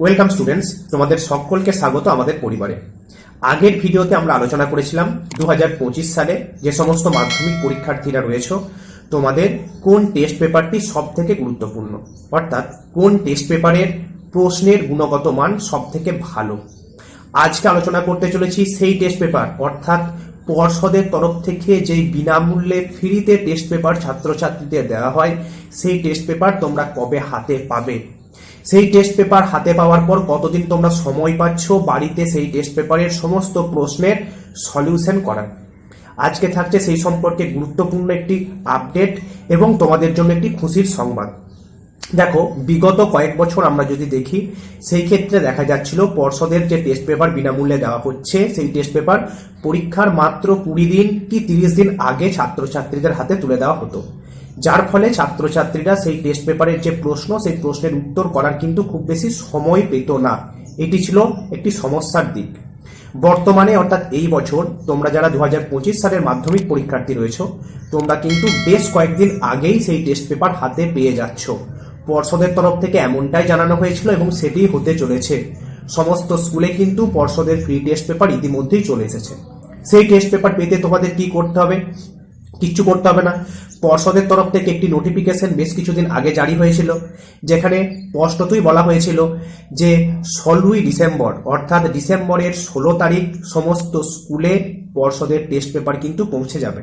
Welcome students তোমাদের সকলকে স্বাগত আমাদের পরিবারে। আগের ভিডিওতে আমরা আলোচনা করেছিলাম দু হাজার পঁচিশ সালে যে সমস্ত মাধ্যমিক পরীক্ষার্থীরা রয়েছে, তোমাদের কোন টেস্ট পেপারটি সব থেকে গুরুত্বপূর্ণ? অর্থাৎ কোন টেস্ট পেপারের প্রশ্নের গুণগত মান সব থেকে ভালো? আজকে আলোচনা করতে চলেছি সেই টেস্ট পেপার অর্থাৎ পর্ষদের তরফ থেকে যেই বিনামূল্যে ফ্রিতে টেস্ট পেপার ছাত্রছাত্রীদের দেওয়া হয়, সেই টেস্ট পেপার তোমরা কবে হাতে পাবে? সেই টেস্ট পেপার হাতে পাওয়ার পর কতদিন তোমরা সময় পাচ্ছ বাড়িতে সেই টেস্ট পেপারের সমস্ত প্রশ্নের সলিউশন করার। আজকে থাকছে সেই সম্পর্কে গুরুত্বপূর্ণ একটি আপডেট এবং তোমাদের জন্য একটি খুশির সংবাদ। দেখো, বিগত কয়েক বছর আমরা যদি দেখি, সেই ক্ষেত্রে দেখা যাচ্ছিল পর্ষদের যে টেস্ট পেপার বিনামূল্যে দেওয়া হচ্ছে, সেই টেস্ট পেপার পরীক্ষার মাত্র কুড়ি দিন কি তিরিশ দিন আগে ছাত্রছাত্রীদের হাতে তুলে দেওয়া হতো। যার ফলে ছাত্রছাত্রীরা সেই টেস্ট পেপারের যে প্রশ্ন, সেই প্রশ্নের উত্তর করার কিন্তু খুব বেশি সময় পেত না। এটি ছিল একটি সমস্যার দিক। বর্তমানে, অর্থাৎ এই বছর, তোমরা যারা দু হাজার পঁচিশ সালের মাধ্যমিক পরীক্ষার্থী রয়েছে, তোমরা কিন্তু বেশ কয়েকদিন আগেই সেই টেস্ট পেপার হাতে পেয়ে যাচ্ছ। পর্ষদের তরফ থেকে এমনটাই জানানো হয়েছিল এবং সেটি হতে চলেছে। সমস্ত স্কুলে কিন্তু পর্ষদের ফ্রি টেস্ট পেপার ইতিমধ্যেই চলে এসেছে। সেই টেস্ট পেপার পেতে তোমাদের কি করতে হবে? কিচ্ছু করতে হবে না। পর্ষদের তরফ থেকে একটি নোটিফিকেশন বেশ কিছুদিন আগে জারি হয়েছিল, যেখানে স্পষ্টতই বলা হয়েছিল যে ষোলোই ডিসেম্বর, অর্থাৎ ডিসেম্বরের ষোলো তারিখ সমস্ত স্কুলে পর্ষদের টেস্ট পেপার কিন্তু পৌঁছে যাবে।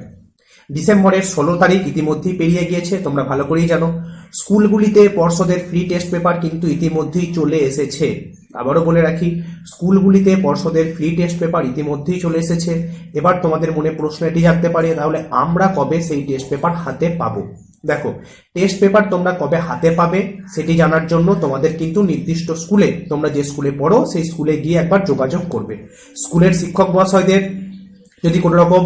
ডিসেম্বরের ষোলো তারিখ ইতিমধ্যেই পেরিয়ে গিয়েছে, তোমরা ভালো করেই জানো। স্কুলগুলিতে পর্ষদের ফ্রি টেস্ট পেপার কিন্তু ইতিমধ্যেই চলে এসেছে। আবারও বলে রাখি, স্কুলগুলিতে পর্ষদের ফ্রি টেস্ট পেপার ইতিমধ্যেই চলে এসেছে। এবার তোমাদের মনে প্রশ্ন এটি জানতে পারে, তাহলে আমরা কবে সেই টেস্ট পেপার হাতে পাবো? দেখো টেস্ট পেপার তোমরা কবে হাতে পাবে সেটি জানার জন্য তোমাদের কিন্তু নির্দিষ্ট স্কুলে, তোমরা যে স্কুলে পড়ো সেই স্কুলে গিয়ে একবার যোগাযোগ করবে। স্কুলের শিক্ষক মহাশয়দের যদি কোনো রকম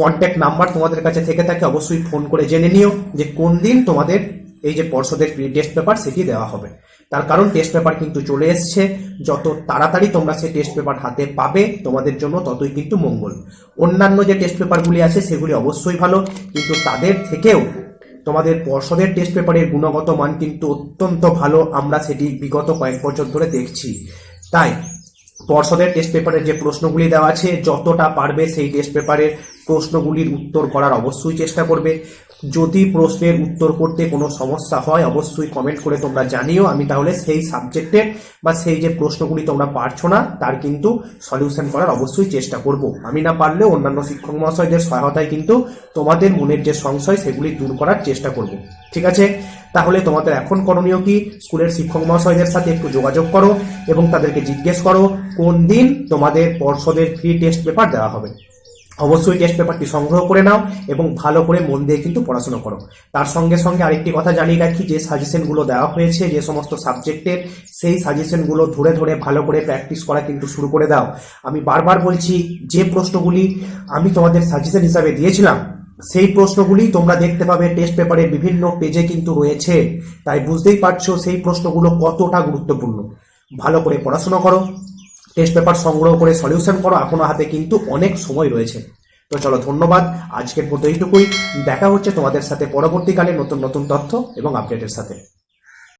কন্ট্যাক্ট নাম্বার তোমাদের কাছে থেকে থাকে, অবশ্যই ফোন করে জেনে নিও যে কোন দিন তোমাদের এই যে পর্ষদের টেস্ট পেপার সেটি দেওয়া হবে। তার কারণ টেস্ট পেপার কিন্তু চলে এসছে। যত তাড়াতাড়ি তোমরা সেই টেস্ট পেপার হাতে পাবে, তোমাদের জন্য ততই কিন্তু মঙ্গল। অন্যান্য যে টেস্ট পেপারগুলি আছে, সেগুলি অবশ্যই ভালো। কিন্তু তাদের থেকেও তোমাদের পর্ষদের টেস্ট পেপারের গুণগত মান কিন্তু অত্যন্ত ভালো। আমরা সেটি বিগত কয়েক বছর ধরে দেখছি। তাই পর্ষদের টেস্ট পেপারের যে প্রশ্নগুলি দেওয়া আছে, যতটা পারবে সেই টেস্ট পেপারের প্রশ্নগুলির উত্তর করার অবশ্যই চেষ্টা করবে। যদি প্রশ্নের উত্তর করতে কোনো সমস্যা হয়, অবশ্যই কমেন্ট করে তোমরা জানিও। আমি তাহলে সেই সাবজেক্টের বা সেই যে প্রশ্নগুলি তোমরা পারছ না, তার কিন্তু সলিউশন করার অবশ্যই চেষ্টা করব। আমি না পারলেও অন্যান্য শিক্ষক মহাশয়দের সহায়তায় কিন্তু তোমাদের মনের যে সংশয়, সেগুলি দূর করার চেষ্টা করব। ঠিক আছে? তাহলে তোমাদের এখন করণীয় কি? স্কুলের শিক্ষক মহাশয়দের সাথে একটু যোগাযোগ করো এবং তাদেরকে জিজ্ঞেস করো, কোন দিন তোমাদের পর্ষদের ফ্রি টেস্ট পেপার দেওয়া হবে? অবশ্যই টেস্ট পেপারটি সংগ্রহ করে নাও এবং ভালো করে মন দিয়ে কিন্তু পড়াশোনা করো। তার সঙ্গে সঙ্গে আরেকটি কথা জানিয়ে রাখি, যে সাজেশনগুলো দেওয়া হয়েছে, যে সমস্ত সাবজেক্টের সেই সাজেশনগুলো ধরে ধরে ভালো করে প্র্যাকটিস করা কিন্তু শুরু করে দাও। আমি বারবার বলছি, যে প্রশ্নগুলি আমি তোমাদের সাজেশন হিসাবে দিয়েছিলাম, সেই প্রশ্নগুলি তোমরা দেখতে পাবে টেস্ট পেপারে বিভিন্ন পেজে কিন্তু রয়েছে। তাই বুঝতেই পারছ, সেই প্রশ্নগুলো কতটা গুরুত্বপূর্ণ। ভালো করে পড়াশোনা করো। টেস্ট পেপার সংগ্রহ করে সলিউশন করো, এখনও হাতে কিন্তু অনেক সময় রয়েছে। তো চলো, ধন্যবাদ। আজকের মতো এইটুকুই। দেখা হচ্ছে তোমাদের সাথে পরবর্তীকালে নতুন নতুন তথ্য এবং আপডেটের সাথে।